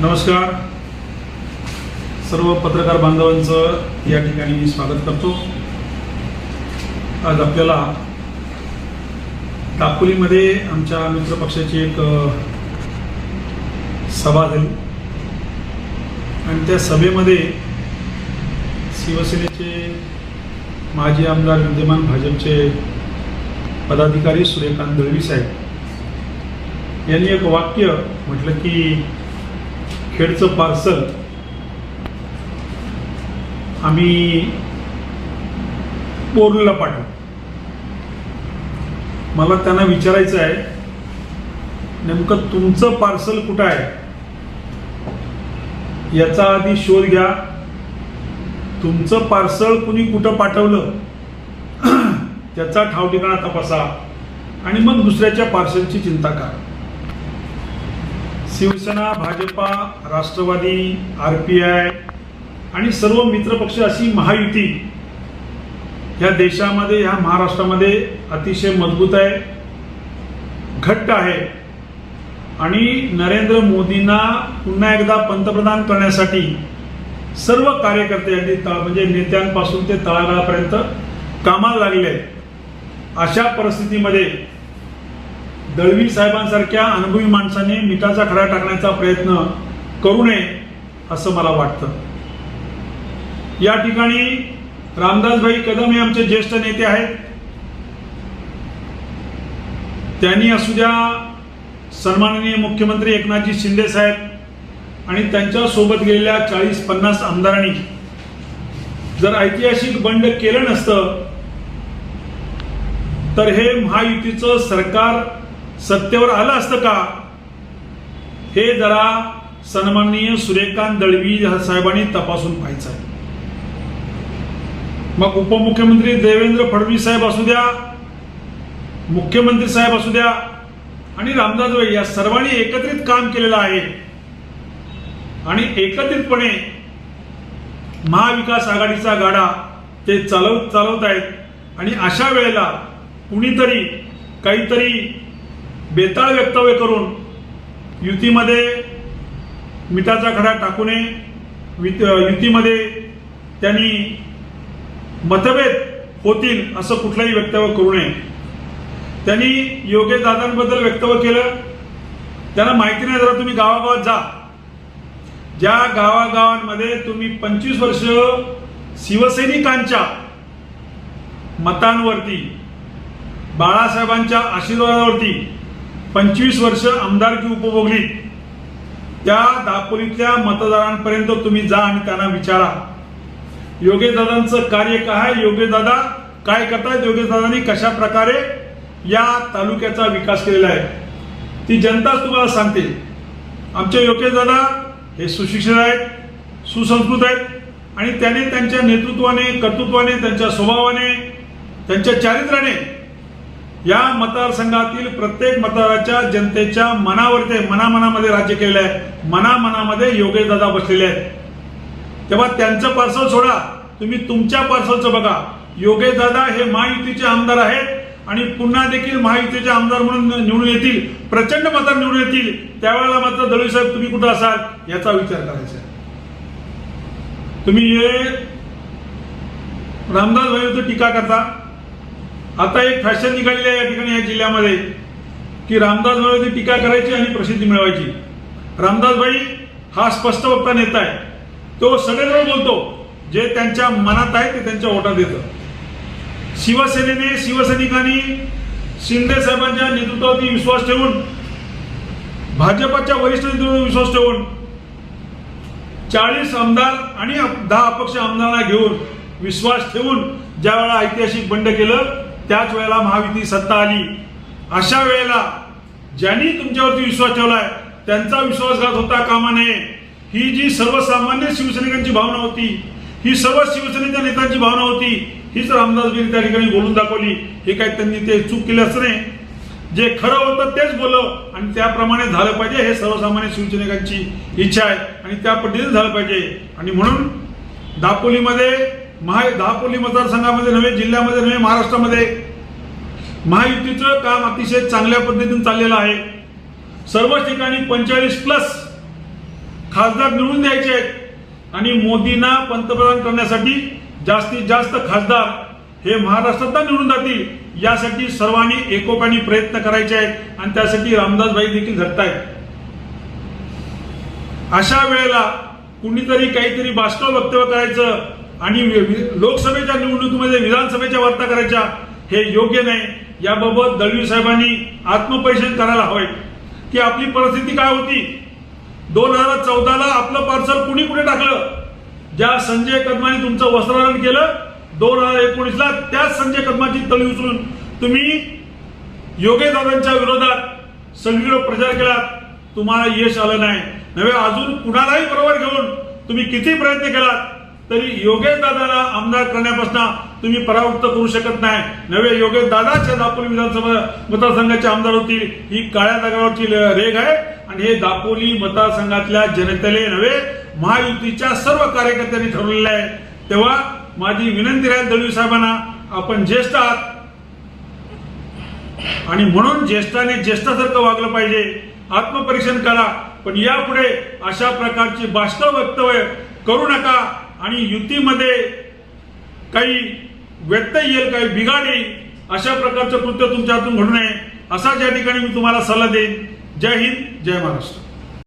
नमस्कार. सर्व पत्रकार बांधवांचं या ठिकाणी मी स्वागत करतो. आज आपल्याला दापोलीमध्ये आमच्या मित्रपक्षाची एक सभा झाली. आणि त्या सभेमध्ये शिवसेनेचे माजी आमदार विद्यमान भाजपचे पदाधिकारी सूर्यकांत दळवी साहेब यांनी एक वाक्य म्हटलं की खेडचं पार्सल. आम्ही पोरला पाठवू मला त्यांना विचारायचं आहे नेमकं तुमचं पार्सल कुठं आहे? याचा आधी शोध घ्या. तुमचं पार्सल कुणी कुठं पाठवलं? त्याचा ठाव ठिकाणा तपासा. आणि मग दुसऱ्याच्या पार्सलची चिंता करा. Shiv Sena BJP Rashtravadi R P I आणि सर्व मित्रपक्ष अशी महायुती ह्या देशामध्ये ह्या महाराष्ट्रामध्ये अतिशय मजबूत आहे घट्ट आहे. आणि नरेंद्र मोदींना पुन्हा एकदा पंतप्रधान करण्यासाठी सर्व कार्यकर्ते अगदी तळ म्हणजे नेत्यांपासून ते तळागाळापर्यंत कामाला लागले आहेत. अशा परिस्थितीमध्ये दळवी साहेबांसारख्या अनुभवी माणसाने मिठाचा खडा टाकण्याचा प्रयत्न करू नये असं मला वाटतं. या ठिकाणी रामदासभाई कदम हे आमचे ज्येष्ठ नेते आहेत. त्यांनी असू द्या सन्माननीय मुख्यमंत्री एकनाथजी शिंदे साहेब आणि त्यांच्यासोबत गेलेल्या चाळीस पन्नास आमदारांनी जर ऐतिहासिक बंड केलं नसतं तर हे महायुतीचं सरकार सत्तेवर आलं असतं का? हे जरा सन्माननीय सूर्यकांत दळवी साहेबांनी तपासून पाहायचं आहे. मग उपमुख्यमंत्री देवेंद्र फडणवीस साहेब असू द्या मुख्यमंत्री साहेब असू द्या आणि रामदास भाई या सर्वांनी एकत्रित काम केलेलं आहे. आणि एकत्रितपणे महाविकास आघाडीचा गाडा ते चालव चालवत आहेत. आणि अशा वेळेला कुणीतरी काहीतरी बेताळ वक्तव्य करून युतीमध्ये मिठाचा खडा टाकू नये. वित- युतीमध्ये त्यांनी मतभेद होतील असं कुठलंही वक्तव्य करू नये. त्यांनी योगेश दादांबद्दल वक्तव्य केलं. त्यांना माहिती नाही जरा तुम्ही गावागावात जा. ज्या गावागावांमध्ये तुम्ही पंचवीस वर्ष शिवसैनिकांच्या मतांवरती बाळासाहेबांच्या आशीर्वादावरती पंचवीस वर्ष आमदारकी उपभोगली. त्या दापोलीतल्या मतदारांपर्यंत तुम्ही जा आणि त्यांना विचारा. योगेशदादांचं कार्य काय आहे? काय करतायत? योगेशदादांनी कशा प्रकारे या तालुक्याचा विकास केलेला आहे? ती जनताच तुम्हाला सांगते. आमचे योगेशदादा हे सुशिक्षित आहेत सुसंस्कृत आहेत आणि त्याने त्यांच्या नेतृत्वाने कर्तृत्वाने त्यांच्या स्वभावाने त्यांच्या चारित्र्याने या मतदारसंघातील प्रत्येक मतदाराच्या जनतेच्या मनावर ते मनामनामध्ये राज्य केलेलं आहे मनामनामध्ये योगेश दादा बसलेले आहेत. तेव्हा त्यांचं पार्सल सोडा. तुम्ही तुमच्या पार्सलचं बघा. योगेश दादा हे महायुतीचे आमदार आहेत आणि पुन्हा देखील महायुतीचे आमदार म्हणून निवडून येतील. प्रचंड मतात निवडून येतील. त्यावेळेला मात्र दळवी साहेब तुम्ही कुठं असाल? याचा विचार करायचा तुम्ही हे रामदास भाई टीका करता. आता एक फॅशन निघालेली आहे या ठिकाणी या जिल्ह्यामध्ये की रामदास भाई टीका करायची आणि प्रसिद्धी मिळवायची. रामदास भाई हा स्पष्ट वक्ता नेता आहे. तो सगळेजण बोलतो. जे त्यांच्या मनात आहे ते त्यांच्या ओटात येतं शिवसेनेने शिवसैनिकांनी शिंदे साहेबांच्या नेतृत्वावरती विश्वास ठेवून भाजपच्या वरिष्ठ नेतृत्वावर विश्वास ठेवून चाळीस आमदार आणि दहा अपक्ष आमदारांना घेऊन विश्वास ठेवून ज्यावेळा ऐतिहासिक बंड केलं त्याच वेळेला महायुती सत्ता आली. अशा वेळेला ज्यांनी तुमच्यावरती विश्वास ठेवलाय त्यांचा विश्वासघात होता कामा नये. ही जी सर्वसामान्य शिवसैनिकांची भावना होती ही सर्व शिवसेनेच्या नेत्यांची भावना होती हीच रामदासगिरी त्या ठिकाणी बोलून दाखवली. हे काय त्यांनी ते चूक केली असं नाही. जे खरं होतं तेच बोललं आणि त्याप्रमाणे झालं पाहिजे हे सर्वसामान्य शिवसैनिकांची इच्छा आहे आणि त्या पद्धतीने झालं पाहिजे. आणि म्हणून दापोलीमध्ये महा दापोली मतदारसंघामध्ये नव्हे जिल्ह्यामध्ये नव्हे महाराष्ट्रामध्ये. महायुतीचं काम अतिशय चांगल्या पद्धतीने चाललेलं आहे. सर्व ठिकाणी पंचेचाळीस प्लस खासदार निवडून द्यायचे आहेत. आणि मोदींना पंतप्रधान करण्यासाठी जास्तीत जास्त खासदार हे महाराष्ट्रात निवडून जातील यासाठी सर्वांनी एकोप्याने प्रयत्न करायचे आहेत आणि त्यासाठी रामदासभाई देखील झटतायत. अशा वेळेला कुणीतरी काहीतरी बाष्कळ वक्तव्य करायचं आणि लोकसभेच्या निवडणुकीमध्ये विधानसभेच्या वार्ता करायच्या हे योग्य नाही. याबाबत दळवी साहेबांनी आत्मपरीक्षण करायला हवे की आपली परिस्थिती काय होती? दोन हजार चौदाला आपलं पार्सल कुणी कुठे टाकलं? ज्या संजय कदमाने तुमचं वस्त्रहरण केलं दोन हजार एकोणीसला त्याच संजय कदमाची तळी उचलून तुम्ही योगेदादांच्या विरोधात सगळीकडे प्रचार केला. तुम्हाला यश आलं नाही. नव्हे अजून कुणालाही बरोबर घेऊन तुम्ही किती प्रयत्न केलात? तरी योगेश दादाला आमदार करण्यापासून तुम्ही परावृत्त करू शकत नाही. नव्हे योगेश दादाच्या दापोली विधानसभा मतदारसंघाचे आमदार होतील ही काळ्या दगडावरची ल- रेग आहे. आणि हे दापोली मतदारसंघातल्या जनतेले नव्हे महायुतीच्या सर्व कार्यकर्त्यांनी ठरवलेलं आहे. तेव्हा माझी विनंती राहील दळवी साहेबांना आपण ज्येष्ठ आहात. आणि म्हणून ज्येष्ठाने ज्येष्ठासारखं वागलं पाहिजे. आत्मपरीक्षण करा. पण यापुढे अशा प्रकारची बाष्कळ वक्तव्य करू नका. आणि युतीमध्ये काही व्यत्यय येईल काही बिघाड येईल अशा प्रकारचं कृत्य तुमच्या हातून घडू नये असा ज्या ठिकाणी मी तुम्हाला सल्ला देईन. जय हिंद जय महाराष्ट्र.